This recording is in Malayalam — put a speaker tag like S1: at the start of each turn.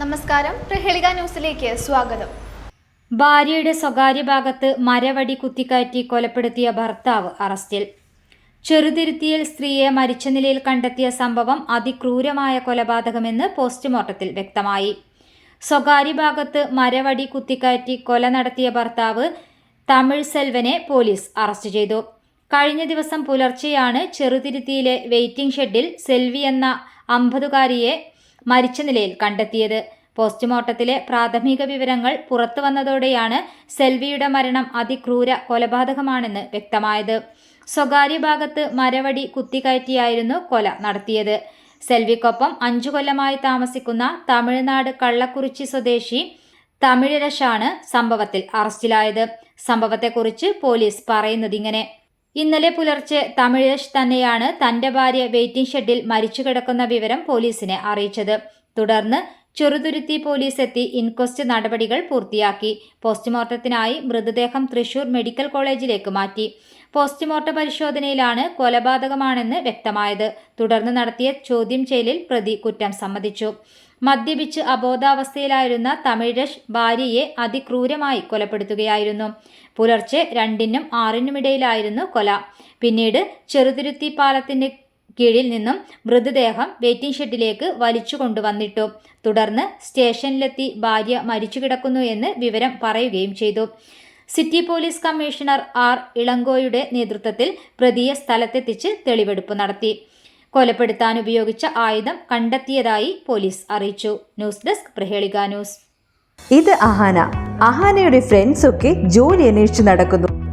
S1: നമസ്കാരം. പ്രഹേളിക ന്യൂസിലേക്ക് സ്വാഗതം.
S2: ഭാര്യയുടെ സ്വകാര്യ ഭാഗത്ത് മരവടി കുത്തിക്കയറ്റി കൊലപ്പെടുത്തിയ ഭർത്താവ് അറസ്റ്റിൽ. ചെറുതിരുത്തിയിൽ സ്ത്രീയെ മരിച്ച നിലയിൽ കണ്ടെത്തിയ സംഭവം അതിക്രൂരമായ കൊലപാതകമെന്ന് പോസ്റ്റ്മോർട്ടത്തിൽ വ്യക്തമായി. സ്വകാര്യ ഭാഗത്ത് മരവടി കുത്തിക്കയറ്റി കൊല നടത്തിയ ഭർത്താവ് തമിഴ് സെൽവനെ പോലീസ് അറസ്റ്റ് ചെയ്തു. കഴിഞ്ഞ ദിവസം പുലർച്ചെയാണ് ചെറുതിരുത്തിയിലെ വെയിറ്റിംഗ് ഷെഡിൽ സെൽവി എന്ന അമ്പതുകാരിയെ മരിച്ച നിലയിൽ കണ്ടെത്തിയത്. പോസ്റ്റ്മോർട്ടത്തിലെ പ്രാഥമിക വിവരങ്ങൾ പുറത്തു വന്നതോടെയാണ് സെൽവിയുടെ മരണം അതിക്രൂര കൊലപാതകമാണെന്ന് വ്യക്തമായത്. സ്വകാര്യ ഭാഗത്ത് മരവടി കുത്തിക്കയറ്റിയായിരുന്നു കൊല നടത്തിയത്. സെൽവിക്കൊപ്പം അഞ്ചു കൊല്ലമായി താമസിക്കുന്ന തമിഴ്നാട് കള്ളക്കുറിച്ചി സ്വദേശി തമിഴരശാണ് സംഭവത്തിൽ അറസ്റ്റിലായത്. സംഭവത്തെക്കുറിച്ച് പോലീസ് പറയുന്നതിങ്ങനെ. ഇന്നലെ പുലർച്ചെ തമിഴേഷ് തന്നെയാണ് തന്റെ ഭാര്യ വെയിറ്റിംഗ് ഷെഡിൽ മരിച്ചു കിടക്കുന്ന വിവരം പോലീസിനെ അറിയിച്ചത്. തുടർന്ന് ചെറുതുരുത്തി പോലീസ് എത്തി ഇൻക്വസ്റ്റ് നടപടികൾ പൂർത്തിയാക്കി. പോസ്റ്റ്മോർട്ടത്തിനായി മൃതദേഹം തൃശൂർ മെഡിക്കൽ കോളേജിലേക്ക് മാറ്റി. പോസ്റ്റ്മോർട്ടം പരിശോധനയിലാണ് കൊലപാതകമാണെന്ന് വ്യക്തമായത്. തുടർന്ന് നടത്തിയ ചോദ്യം ചെയ്യലിൽ പ്രതി കുറ്റം സമ്മതിച്ചു. മദ്യപിച്ച് അബോധാവസ്ഥയിലായിരുന്ന തമിഴ് ഭാര്യയെ അതിക്രൂരമായി കൊലപ്പെടുത്തുകയായിരുന്നു. പുലർച്ചെ രണ്ടിനും ആറിനുമിടയിലായിരുന്നു കൊല. പിന്നീട് ചെറുതുരുത്തി പാലത്തിന്റെ കീഴിൽ നിന്നും മൃതദേഹം വെയിറ്റിംഗ് ഷെഡിലേക്ക് വലിച്ചു കൊണ്ടുവന്നിട്ടു. തുടർന്ന് സ്റ്റേഷനിലെത്തി ഭാര്യ മരിച്ചു കിടക്കുന്നു എന്ന് വിവരം പറയുകയും ചെയ്തു. സിറ്റി പോലീസ് കമ്മീഷണർ ആർ ഇളങ്കോയുടെ നേതൃത്വത്തിൽ പ്രതിയെ സ്ഥലത്തെത്തിച്ച് തെളിവെടുപ്പ് നടത്തി. കൊലപ്പെടുത്താൻ ഉപയോഗിച്ച ആയുധം കണ്ടെത്തിയതായി പോലീസ് അറിയിച്ചു. News desk Prahelika news.
S3: ഇത് അഹാന. അഹാനയുടെ ഫ്രണ്ട്സ് ഒക്കെ ജോലി അന്വേഷിച്ച് നടക്കുന്നു.